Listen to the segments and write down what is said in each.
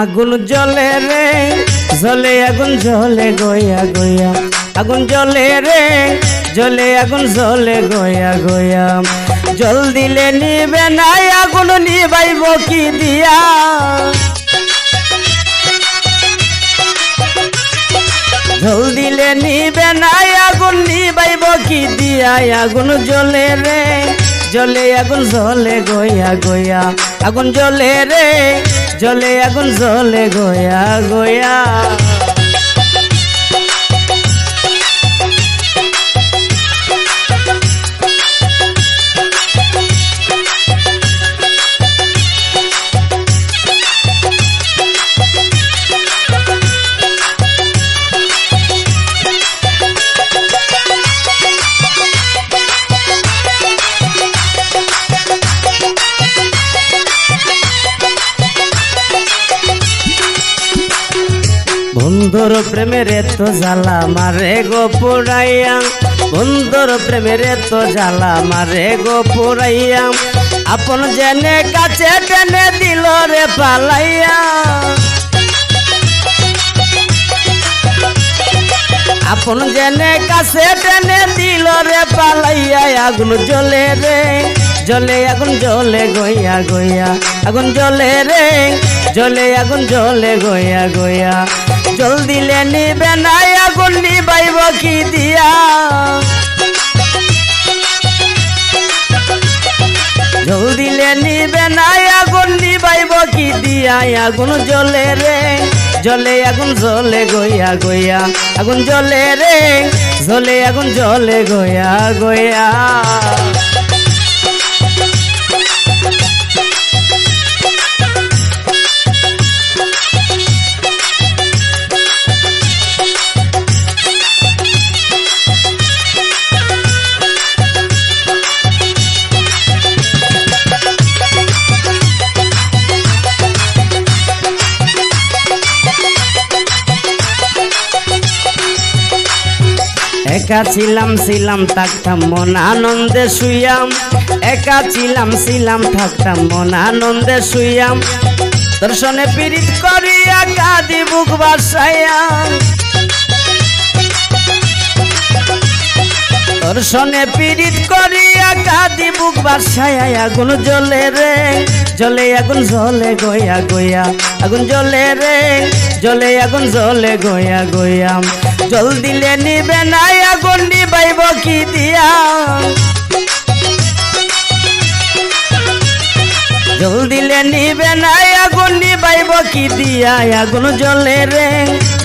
আগুন জ্বলে রে, জ্বলে আগুন, জ্বলে গয়া গয়া। আগুন জ্বলে রে, জ্বলে আগুন, জ্বলে গয়া গয়া। জল দিলে নিবে নাই, আগুন নিবাইব কি দিয়া? জল দিলে নিবে নাই, আগুন নিবাইব কি দিয়া? আগুন জ্বলে রে, জ্বলে আগুন, জ্বলে গয়া গয়া। আগুন জ্বলে রে জ্বলে আগুন জলে গোয়া গয়া। বন্ধুর প্রেমের এত জ্বালা মারে গো পুরাইয়া। বন্ধুর প্রেমের এত জ্বালা মারে গো পুরাইয়া। আপন জেনে কাছে টেনে দিল রে পালাইয়া। আপন জেনে কাছে টেনে দিল রে পালাইয়া। আগুন জ্বলে রে, জ্বলে আগুন জ্বলে গইয়া গইয়া। আগুন জ্বলে রে, জ্বলে আগুন জ্বলে গইয়া গইয়া। জল দিলে নিবে নাই আগুন নিবাইব কি দিয়া? জল দিলে নিবে নাই আগুন নিবাইব কি দিয়া? আগুন জ্বলে রে, জ্বলে আগুন জ্বলে গইয়া গইয়া আগুন জ্বলে রে, জ্বলে আগুন জ্বলে গইয়া গইয়া একা ছিলাম ছিলাম, থাকতাম, মন আনন্দে শুইয়াম। একা ছিলাম ছিলাম, থাকতাম, মন আনন্দে শুইয়াম। দর্শনে পীড়িত করিয়া কাঁদি বুক বাসায়াম দর্শনে পীড়িত করিয়া বুক বাসায় আগুন জ্বলে রে। জ্বলে আগুন, জ্বলে গয়া গয়া। আগুন জ্বলে রে। জ্বলে আগুন, জ্বলে গয়া গয়া। জল দিলে নিবে নাই, আগুন নিবাইব কি দিয়া? জল দিলে নিবে নাই, আগুন নিবাইব কি দিয়া? আগুন জ্বলে রে।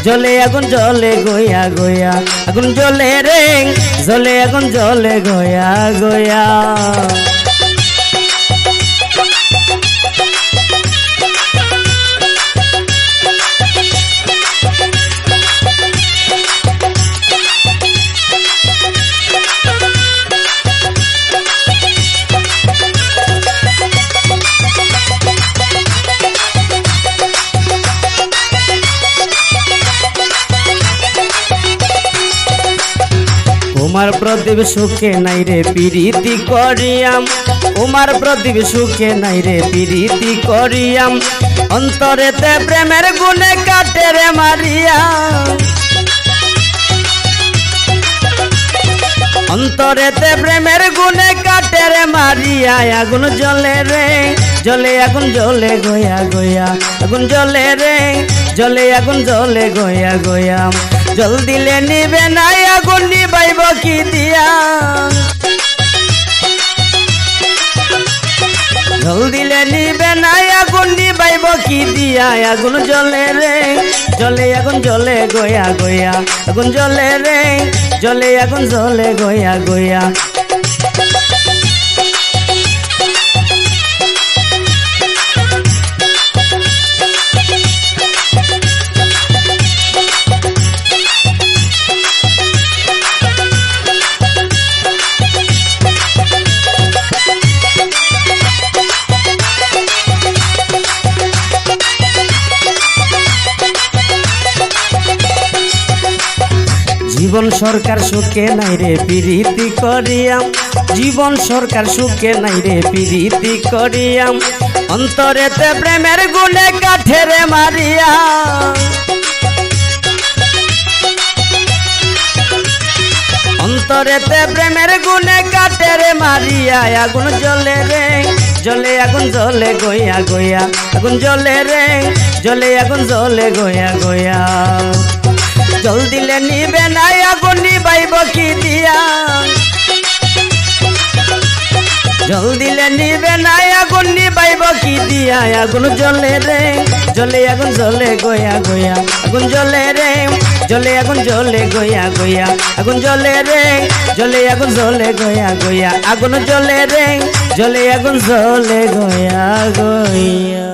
জ্বলে আগুন জলে গয়া গয়া আগুন জলে রে জলে আগুন জলে গয়া গয়া। উমার প্রদীপ সুখে নাই রে পিরিতি করিয়াম। উমার প্রদীপ সুখে নাই রে পিরিতি করিয়াম। অন্তরেতে প্রেমের গুণে কাটে রে মারিয়া। অন্তরেতে প্রেমের গুণে কাটে রে মারিয়া। আগুন জ্বলে রে, জ্বলে আগুন জ্বলে গয়া গয়া। আগুন জ্বলে রে, জ্বলে আগুন জ্বলে গয়া গয়া। জল দিলে নিবে নাই আগুন, নিবাইব কি দিয়া? জল দিলে নিবে নাই আগুন, নিবাইব কি দিয়া? আগুন জ্বলে রে জলে আগুন জলে গয়া গয়া। আগুন জ্বলে রে জলে আগুন জলে গয়া গয়া। জীবন সরকার সুখে নাই রে, প্রীতি করিয়াম। জীবন সরকার সুখে নাই রে, প্রীতি করিয়াম। অন্তরেতে প্রেমের গুণে কাঠেরে মারিয়া। অন্তরেতে প্রেমের গুণে কাঠেরে মারিয়া। আগুন জ্বলে রে, জ্বলে আগুন জ্বলে গইয়া গইয়া আগুন জলে রে, জ্বলে আগুন জ্বলে গইয়া গইয়া জল দিলে নিবে না আগুন, নিবাইব কি দিয়া? জল দিলে নিবে না আগুন, নিবাইব কি দিয়া? আগুন জ্বলে রে, জ্বলে, আগুন জ্বলে, গয়া গয়া। আগুন জ্বলে রে জলে আগুন জলে গয়া গয়া। আগুন জলে রে জলে আগুন জ্বলে, গয়া গয়া। আগুন জ্বলে রে জলে আগুন জ্বলে, গয়া গয়া।